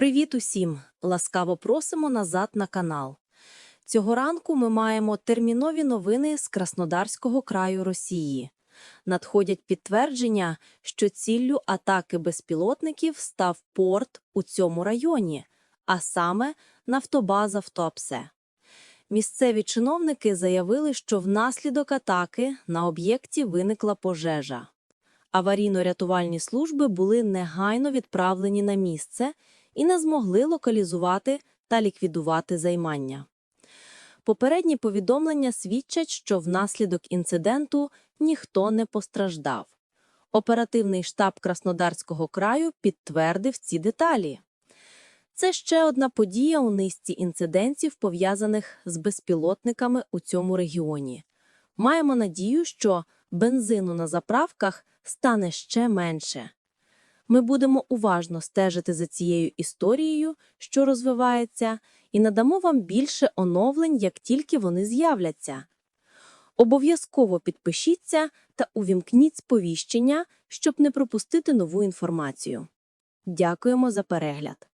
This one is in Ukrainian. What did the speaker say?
Привіт усім! Ласкаво просимо назад на канал. Цього ранку ми маємо термінові новини з Краснодарського краю Росії. Надходять підтвердження, що ціллю атаки безпілотників став порт у цьому районі, а саме нафтобаза в Туапсе. Місцеві чиновники заявили, що внаслідок атаки на об'єкті виникла пожежа. Аварійно-рятувальні служби були негайно відправлені на місце і не змогли локалізувати та ліквідувати займання. Попередні повідомлення свідчать, що внаслідок інциденту ніхто не постраждав. Оперативний штаб Краснодарського краю підтвердив ці деталі. Це ще одна подія у низці інцидентів, пов'язаних з безпілотниками у цьому регіоні. Маємо надію, що бензину на заправках стане ще менше. Ми будемо уважно стежити за цією історією, що розвивається, і надамо вам більше оновлень, як тільки вони з'являться. Обов'язково підпишіться та увімкніть сповіщення, щоб не пропустити нову інформацію. Дякуємо за перегляд!